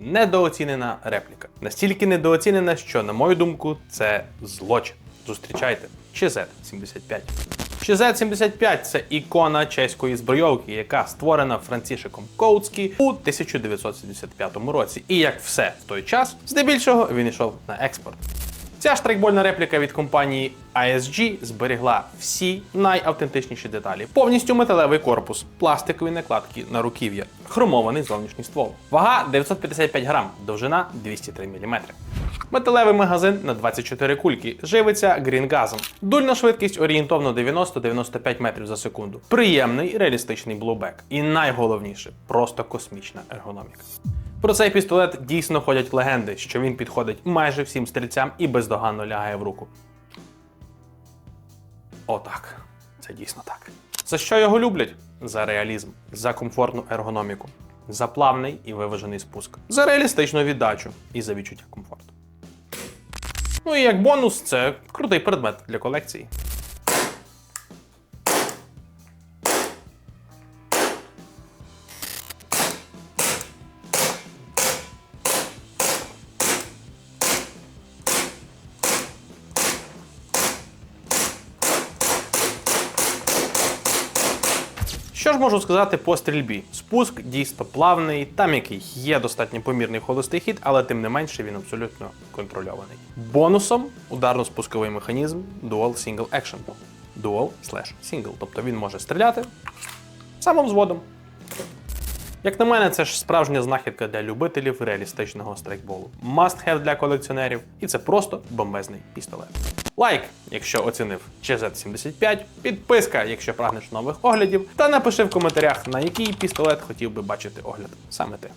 недооцінена репліка. Настільки недооцінена, що, на мою думку, це злочин. Зустрічайте ЧЗ-75. ЧЗ-75 це ікона чеської збройовки, яка створена Францішеком Коуцькі у 1975 році. І як все в той час, здебільшого він йшов на експорт. Ця штрейкбольна репліка від компанії ISG зберегла всі найавтентичніші деталі: повністю металевий корпус, пластикові накладки на руків'я, хромований зовнішній ствол. Вага 955 грам, довжина 203 мм. Металевий магазин на 24 кульки живиться грінгазом. Дульна швидкість орієнтовно 90-95 метрів за секунду. Приємний реалістичний блубек. І найголовніше просто космічна ергономіка. Про цей пістолет дійсно ходять легенди, що він підходить майже всім стрільцям і бездоганно лягає в руку. Отак. Це дійсно так. За що його люблять? За реалізм, за комфортну ергономіку, за плавний і виважений спуск, за реалістичну віддачу і за відчуття комфорту. Ну і як бонус, це крутий предмет для колекції. Що ж можу сказати по стрільбі? Спуск дійсно плавний, там який є достатньо помірний холостий хід, але тим не менше він абсолютно контрольований. Бонусом ударно-спусковий механізм Dual Single Action. Dual slash Single. Тобто він може стріляти самим взводом. Як на мене, це ж справжня знахідка для любителів реалістичного страйкболу. Must have для колекціонерів, і це просто бомбезний пістолет. Лайк, якщо оцінив ЧЗ-75, підписка, якщо прагнеш нових оглядів, та напиши в коментарях, на який пістолет хотів би бачити огляд саме ти.